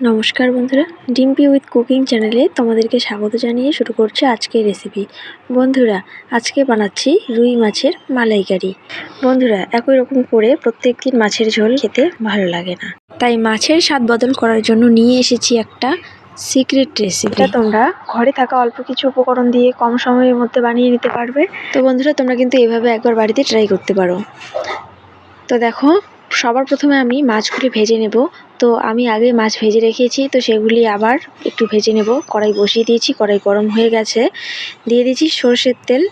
নমস্কার বন্ধুরা Dimpy with cooking চ্যানেলে তোমাদেরকে স্বাগত জানিয়ে শুরু করছে আজকের রেসিপি বন্ধুরা আজকে বানাচ্ছি রুই মাছের মালাইকারি। বন্ধুরা একই রকম করে প্রত্যেক দিন মাছের ঝোল খেতে ভালো লাগে না। তাই মাছের স্বাদ বদল করার জন্য নিয়ে এসেছি একটা সিক্রেট রেসিপি তোমরা ঘরে থাকা অল্প কিছু উপকরণ দিয়ে কম সময়ের মধ্যে বানিয়ে নিতে পারবে। তো বন্ধুরা তোমরা কিন্তু এভাবে একবার বাড়িতে ট্রাই করতে পারো। তো দেখো সবার প্রথমে আমি মাছগুলি ভেজে নেব। তো আমি আগে মাছ ভেজে রেখেছি, তো সেগুলি আবার একটু ভেজে নেব। কড়াই বসিয়ে দিয়েছি, কড়াই গরম হয়ে গেছে। দিয়ে দিয়েছি সর্ষের তেল।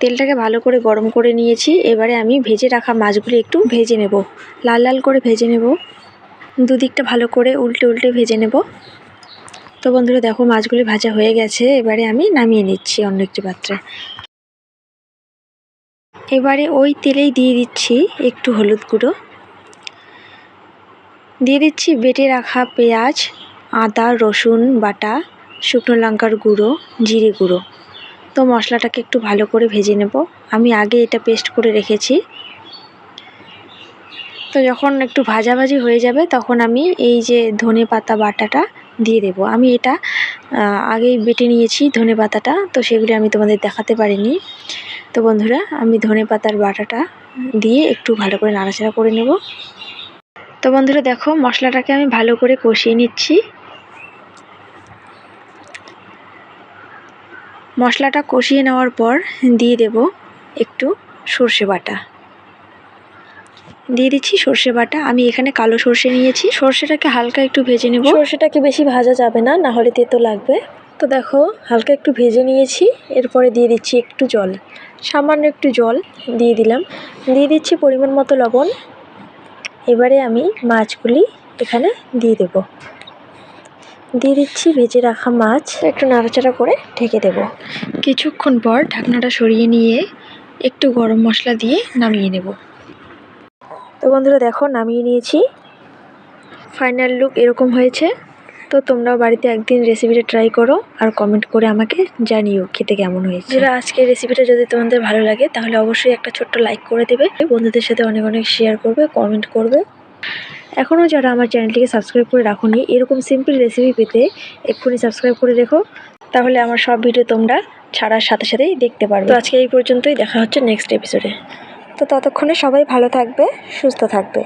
তেলটাকে ভালো করে গরম করে নিয়েছি। এবারে আমি ভেজে রাখা মাছগুলি একটু ভেজে নেব। লাল লাল করে ভেজে নেব। দুদিকটা ভালো করে উল্টে উল্টে ভেজে নেব। তো বন্ধুরা, দেখো মাছগুলি ভাজা হয়ে গেছে। এবারে আমি নামিয়ে নিচ্ছি অন্য একটি পাত্রে। এবারে ওই তেলেই দিয়ে দিচ্ছি একটু হলুদ গুঁড়ো। দিয়ে দিচ্ছি বেটে রাখা পেঁয়াজ, আদা, রসুন বাটা, শুকনো লঙ্কার গুঁড়ো, জিরে গুঁড়ো। তো মশলাটাকে একটু ভালো করে ভেজে নেব। আমি আগে এটা পেস্ট করে রেখেছি। তো যখন একটু ভাজাভাজি হয়ে যাবে তখন আমি এই যে ধনে পাতা বাটাটা দিয়ে দেব। আমি এটা আগেই বেটে নিয়েছি ধনে পাতাটা, তো সেগুলি আমি তোমাদের দেখাতে পারিনি। তো বন্ধুরা, আমি ধনে পাতার বাটাটা দিয়ে একটু ভালো করে নাড়াচাড়া করে নেব। তো বন্ধুরা, দেখো, মশলাটাকে আমি ভালো করে কষিয়ে নিচ্ছি। মশলাটা কষিয়ে নেওয়ার পর দিয়ে দেব একটু সর্ষে বাটা। দিয়ে দিচ্ছি সর্ষে বাটা। আমি এখানে কালো সর্ষে নিয়েছি। সর্ষেটাকে হালকা একটু ভেজে নেব। সর্ষেটাকে বেশি ভাজা যাবে না না হলে তেতো লাগবে। তো দেখো, হালকা একটু ভেজে নিয়েছি। এরপরে দিয়ে দিচ্ছি একটু জল। সামান্য একটু জল দিয়ে দিলাম। দিয়ে দিচ্ছি পরিমাণ মতো লবণ। এবারে আমি মাছগুলি এখানে দিয়ে দেব। দিয়ে দিচ্ছি ভেজে রাখা মাছ। একটু নাড়াচাড়া করে ঢেকে দেব। কিছুক্ষণ পর ঢাকনাটা সরিয়ে নিয়ে একটু গরম মশলা দিয়ে নামিয়ে নেব। তো বন্ধুরা দেখো, নামিয়ে নিয়েছি। ফাইনাল লুক এরকম হয়েছে। তো তোমরাও বাড়িতে একদিন রেসিপিটা ট্রাই করো আর কমেন্ট করে আমাকে জানিও খেতে কেমন হয়েছে। যারা আজকের রেসিপিটা যদি তোমাদের ভালো লাগে, তাহলে অবশ্যই একটা ছোট্ট লাইক করে দেবে। বন্ধুদের সাথে অনেক অনেক শেয়ার করবে কমেন্ট করবে। এখনও যারা আমার চ্যানেলটিকে সাবস্ক্রাইব করে রাখুনি, এরকম সিম্পল রেসিপি পেতে এক্ষুনি সাবস্ক্রাইব করে রেখো। তাহলে আমার সব ভিডিও তোমরা ছাড়ার সাথে সাথেই দেখতে পারবে। তো আজকে এই পর্যন্তই, দেখা হচ্ছে নেক্সট এপিসোডে তো ততক্ষণে সবাই ভালো থাকবে সুস্থ থাকবে।